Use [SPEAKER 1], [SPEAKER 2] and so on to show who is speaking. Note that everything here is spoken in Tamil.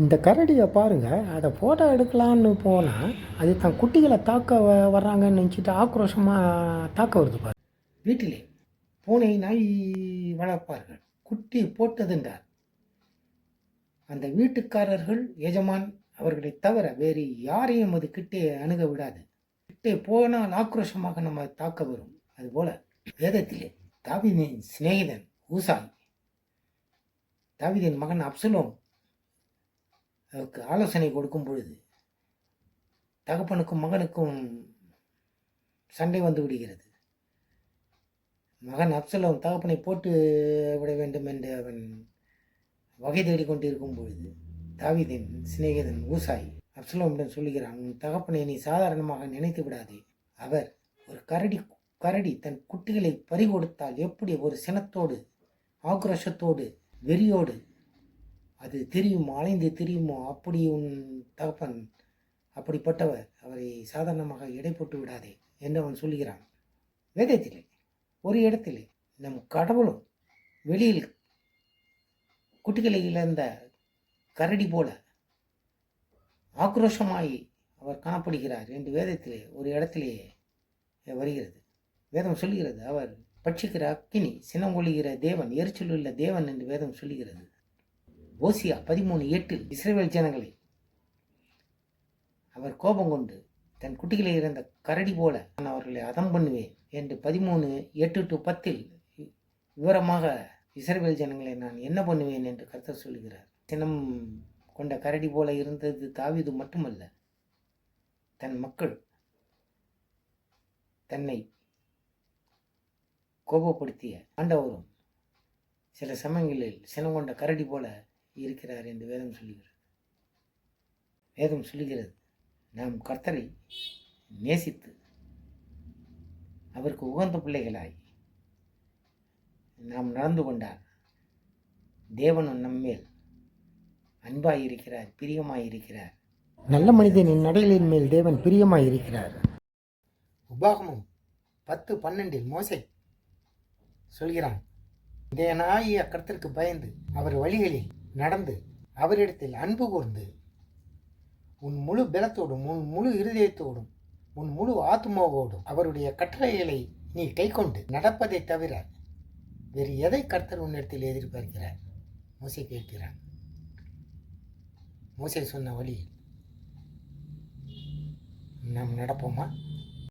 [SPEAKER 1] இந்த கரடியை பாருங்கள் அதை ஃபோட்டோ எடுக்கலான்னு போனால் அது தன் குட்டிகளை தாக்க வ- வர்றாங்கன்னு நினச்சிட்டு ஆக்ரோஷமாக தாக்க வருது பாரு. வீட்டிலே பூனை நாய் வளர்ப்பார்கள். குட்டி போட்டதுன்றார் அந்த வீட்டுக்காரர்கள் எஜமான் அவர்களை தவிர வேறு யாரையும் அது கிட்டே அணுக விடாது. கிட்டே போனால் ஆக்ரோஷமாக நம்ம தாக்க வரும். அதுபோல் வேதத்திலே தாவிதின் சிநேகிதன் ஊசாய் தாவிதின் மகன் அப்சலோம் அவருக்கு ஆலோசனை கொடுக்கும் பொழுது தகப்பனுக்கும் மகனுக்கும் சண்டை வந்து விடுகிறது. மகன் அப்சலம் தகப்பனை போட்டு விட வேண்டும் என்று அவன் வகை தேடிக் கொண்டிருக்கும் பொழுது தாவிதின் சிநேகிதன் ஊசாய் அப்சலோமிடம் சொல்லுகிறான் உன் தகப்பனை நீ சாதாரணமாக நினைத்து விடாதே. அவர் ஒரு கரடி கரடி தன் குட்டிகளை பறிகொடுத்தால் எப்படி ஒரு சினத்தோடு ஆக்ரோஷத்தோடு வெறியோடு அது தெரியும்? அலைந்து தெரியுமோ? அப்படி உன் தகப்பன் அப்படிப்பட்டவர். அவரை சாதாரணமாக எடை போட்டு விடாதே என்று அவன் சொல்கிறான் வேதத்திலே ஒரு இடத்திலே நம் கடவுளும் வெளியில் குட்டிகளை இழந்த கரடி போல ஆக்ரோஷமாய் அவர் காணப்படுகிறார் என்று வேதத்திலே ஒரு இடத்திலேயே வருகிறது. வேதம் சொல்கிறது அவர் பட்சிக்கிற அக்கினி சினம் கொள்கிற தேவன் எரிச்சலுள்ள தேவன் என்று வேதம் சொல்லுகிறது. ஓசியா பதிமூணு எட்டில் இஸ்ரேல் ஜனங்களை அவர் கோபம் கொண்டு தன் குட்டிகளை இறந்த கரடி போல நான் அவர்களை அதம் பண்ணுவேன் என்று பதிமூணு எட்டு டு பத்தில் விவரமாக இஸ்ரேல் ஜனங்களை நான் என்ன பண்ணுவேன் என்று கருத்தர் சொல்லுகிறார். சினம் கொண்ட கரடி போல இருந்தது தாவிது மட்டுமல்ல தன் மக்கள் தன்னை கோபப்படுத்திய ஆண்டவரும் சில சமயங்களில் சினம் கொண்ட கரடி போல இருக்கிறார் என்று வேதம் சொல்லுகிறது. வேதம் சொல்லுகிறது நாம் கர்த்தரை நேசித்து அவருக்கு உகந்த பிள்ளைகளாய் நாம் நடந்து கொண்டால் தேவனும் நம்மேல் அன்பாய் இருக்கிறார் பிரியமாய் இருக்கிறார் நல்ல மனிதனின் நடைகளின் மேல் தேவன் பிரியமாய் இருக்கிறார் உபாகமும் பத்து பன்னெண்டில் மோசை சொல்கிறான் தேவனாகிய கர்த்தருக்கு பயந்து அவர் வழிகளில் நடந்து அவரிடத்தில் அன்பு கூர்ந்து உன் முழு பலத்தோடும் உன் முழு இருதயத்தோடும் உன் முழு ஆத்மாவோடும் அவருடைய கட்டளைகளை நீ கைக்கொண்டு நடப்பதை தவிர வேறு எதை கர்த்தர் உன்னிடத்தில் எதிர்பார்க்கிறார்? மோசை கேட்கிறான். மோசை சொன்ன வழி நாம் நடப்போமா?